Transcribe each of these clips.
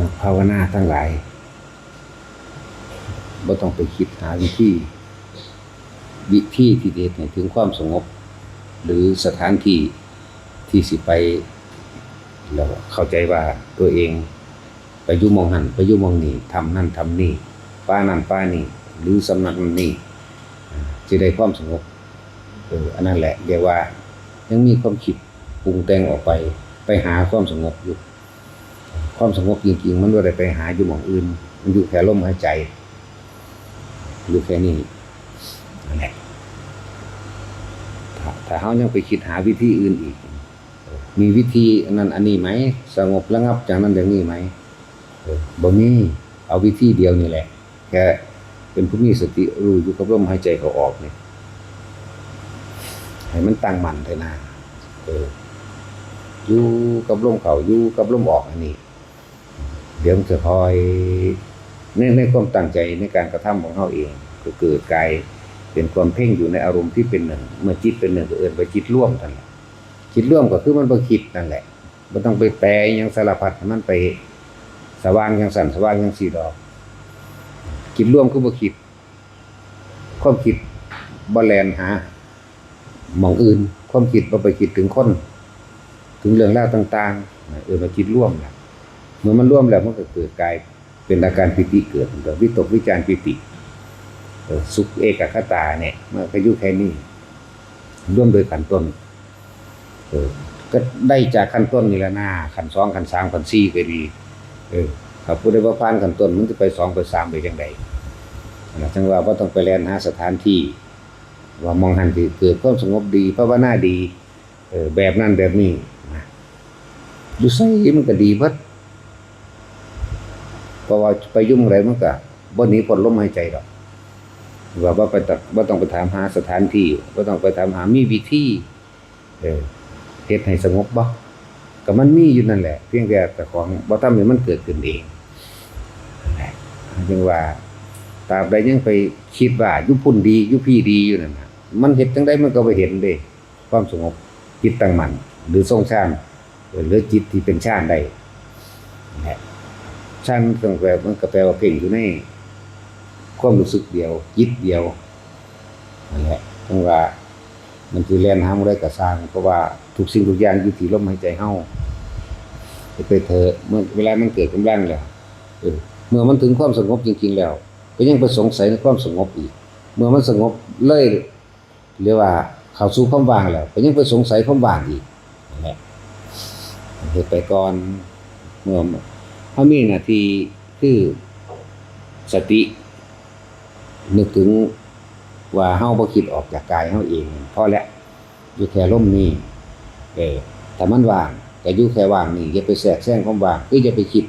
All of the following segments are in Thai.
นักภาวนาทั้งหลายบ่ต้องไปคิดหาวิธีวิธีที่เด็ดให้ถึงความสงบ หรือสถานที่ที่สิไปแล้วเข้าใจว่าตัวเองไปยู่มองหันไปยู่มองนี่ทำนั่นทำนี่ป้านั่นป้านี่ หรือสำนักนั่นนี่จะได้ความสงบเอออันนั้นแหละเรียกว่ายังมีความคิดปรุงแต่งออกไป ไปหาความสงบอยู่ ความสงบจริงๆ มันไม่ได้ไปหาอยู่หมองอื่น มันอยู่แค่ลมหายใจ อยู่แค่นี้นั่นแหละถ้าถ้าเขายังไปคิดหาวิธีอื่นอีก มีวิธีนั้นอันนี้ไหม สงบระงับจากนั้นอย่างนี้ไหมบ่มีเอาวิธีเดียวนี่แหละ แค่เป็นผู้มีสติรู้อยู่กับลมหายใจเขาออกเนี่ยให้มันตั้งมั่นเลยนะเอออยู่กับลมเขาอยู่กับลมออกอันนี้ เดี๋ยวมันจะคอยในในความตั้งใจในการกระทำของเขาเอง ก็เกิดกายเป็นความเพ่งอยู่ในอารมณ์ที่เป็นหนึ่ง เมื่อจิตเป็นหนึ่งก็เอื่นไปจิตร่วมกันแหละจิตร่วมก็คือมันบ่คิดนั่นแหละมันต้องไปแปลอยังสารพัดมันไปสว่างอยังสั่นสว่างอยังสีดอกจิตร่วมคือบ่คิดความคิดบ่แลนหาหมองอื่น ความคิดบ่ไปคิดถึงคน ถึงเรื่องราวต่าง ๆ เออมาคิดร่วมแหละ เมื่อมันร่วมแล้วมันก็เกิดกายเป็นอาการปิติเกิดเกิดวิตกวิจารปิติสุขเอกคตาเนี่ยมันก็ยู่แค่นี้ร่วมโดยขันต้นเออก็ได้จากขันต้นนี่ละหน้าขันสองขันสามขันสี่ก็ดี เออถ้าผู้ใดว่าผ่านขันต้นมันจะไปสองไปสามไปยังไงนะจังว่าว่าต้องไปแลนหาสถานที่ ว่ามองหันที่เกิดความสงบดีภาวนาดี เออแบบนั้นแบบนี้นะดูใส่มันก็ดีเบิด เพราะว่าไปยุ่งอะไรมันก็บ่หนีพ้นลมหายใจดอกว่าว่าไปตักว่าต้องไปถามหาสถานที่ว่าต้องไปถามหามีวิธีเออเฮ็ดให้สงบบ่ก็มันมีอยู่นั่นแหละ เพียงแต่แต่ของบ่ทำให้มันเกิดขึ้นเองนั่นแหละจึงว่าตราบใดยังไปคิดว่าอยุพุ่นดีอยุพี่ดีอยู่นั่นน่ะมันเฮ็ดจังไดมันก็บ่เห็นเด้ความสงบจิตตั้งมั่นหรือทรงฌานหรือจิตที่เป็นฌานได้นะ ชั้นเครื่องแปลมันก็แปลว่าเพ่งอยู่ในความรู้สึกเดียวจิตเดียวนั่นแหละจังว่ามันคือแล่นห้าอะไรก็สร้าง เพราะว่าทุกสิ่งทุกอย่างอยู่ที่ลมหายใจเฮาไปเถอะเมื่อเวลามันเกิดกำลังแล้วเออเมื่อมันถึงความสงบจริง ๆ แล้ว ก็ยังไปสงสัยในความสงบอีก เมื่อมันสงบเลยเรียกว่าเข้าสู่ความว่างแล้วก็ยังไปสงสัยความว่างอีกนั่นแหละเฮ็ดไปก่อนเมื่อ เขามีหน้าที่คือสติ นึกถึงว่าเฮาบ่คิดออกจากกายเฮาเองพอแล้วอยู่แค่ลมนี้เออถ้ามันว่างแก็อยู่แค่ว่างนี่อย่าไปแทรกแซงความว่างคืออย่าไปคิด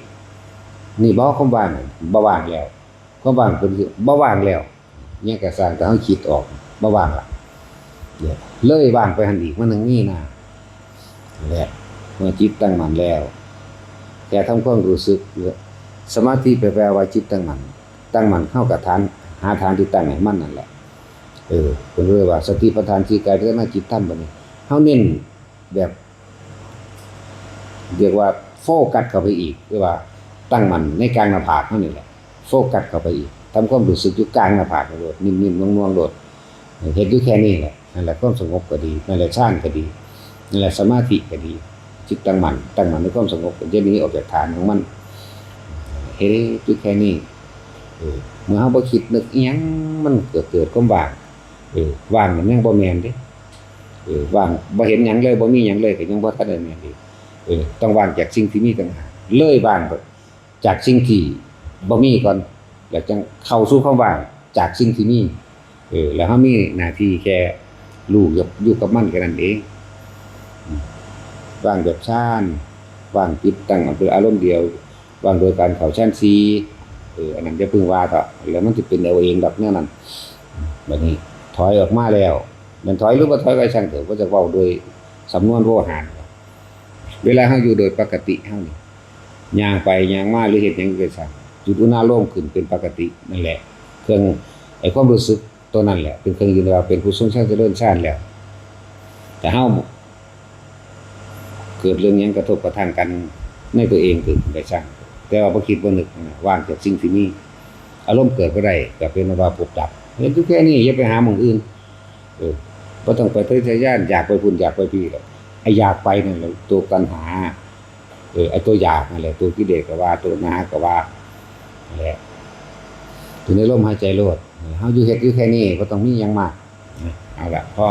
นี่บ่ความว่างบ่ว่างแล้วความว่างเป็นบ่ว่างแล้วเนี่ยก็สางแต่เฮาคิดออกบ่ว่างละเดี๋ยวเลยว่างไปหันอีกมันนึงนี่นะนั่นแหละเมื่อจิตตั้งมันแล้ว แค่ทำความรู้สึกสมาธิแปลว่าจิตตั้งมันตั้งมันเข้ากับฐาน หาฐานที่ตั้งให้มั่นนั่นแหละเออเป็นเรื่องว่าสติปัฏฐานที่กายพัฒนาจิตท่านบัดนี้เฮาเน้นแบบเรียกว่าโฟกัสเข้าไปอีกเรียกว่าตั้งมันในกลางหน้าผากเท่านี้แหละโฟกัสเข้าไปอีกทำความรู้สึกอยู่กลางหน้าผากโดดนิ่มๆน่วงๆโดดเห็นอยู่แค่นี้แหละนั่นแหละความสงบก็ดีนั่นแหละฌานก็ดีนั่นแหละสมาธิก็ดี จิตตั้งมันตั้งมันในความสงบจะหนี้ออกจากฐานของมันเฮ้ยจุดแค่นี้เมื่อเฮาบ่คิดนึกอิหยังมันเกิดเกิดความว่างเออว่างมันยังบ่แมนด้เออว่างบ่เห็นยังเลยบ่มียังเลยก็ยังบ่ทันได้แม่นดีเออต้องว่างจากสิ่งที่มีต่างหากเลยว่างไปจากสิ่งที่บ่มีก่อนแล้วจังเข้าสู่ความว่างจากสิ่งที่มีเออแล้วเฮามีหน้าที่แค่รู้กับอยู่กับมันแค่นั้นเอง ว่างแบบชานว่างจิตตั้งอำเภออารมณ์เดียวว่างโดยการเข้าชั้นซีเอออันนั้นจะพึ่งว่าต่อแล้วมันจะเป็นเอาเองแบบนี้นั่นบัดนี้ถอยออกมาแล้ว มันถอยหรือว่าถอยก็ช่างเถอะก็จะเว้าโดยสำนวนโวหารเวลาเฮาอยู่โดยปกติเฮานี่ย่างไปย่างมาหรือเฮ็ดหยังก็ช่งจุดอุณาโลมขึ้นเป็นปกตินั่นแหละ เครื่องไอ้ความรู้สึกตัวนั้นแหละ เป็นเครื่องยืนยันว่าเป็นผู้ทรงชาติเจริญชาติแล้ว แต่เฮา เกิดเรื่องยังกระทบกระทั่งกันในตัวเองคือได้ช่างแต่ว่าบ่คิดบ่นึกว่างจากสิ่งที่มีอารมณ์เกิดบ่ได้ก็เป็นว่าปลุกดับเห็นอยู่แค่นี้อย่าไปหาหมองอื่น เออบ่ต้องไปทะยานอยากไปพุ่นอยากไปพี่หรอกไออยากไปนั่นแหละตัวตัณหา เออไอตัวอยากนั่นแหละตัวกิเลสก็ว่าตัวนาก็ว่านั่นแหละถึงในลมหายใจโลดเฮาอยู่เฮ็ดอยู่แค่นี้บ่ต้องมียังมากเอาละพอ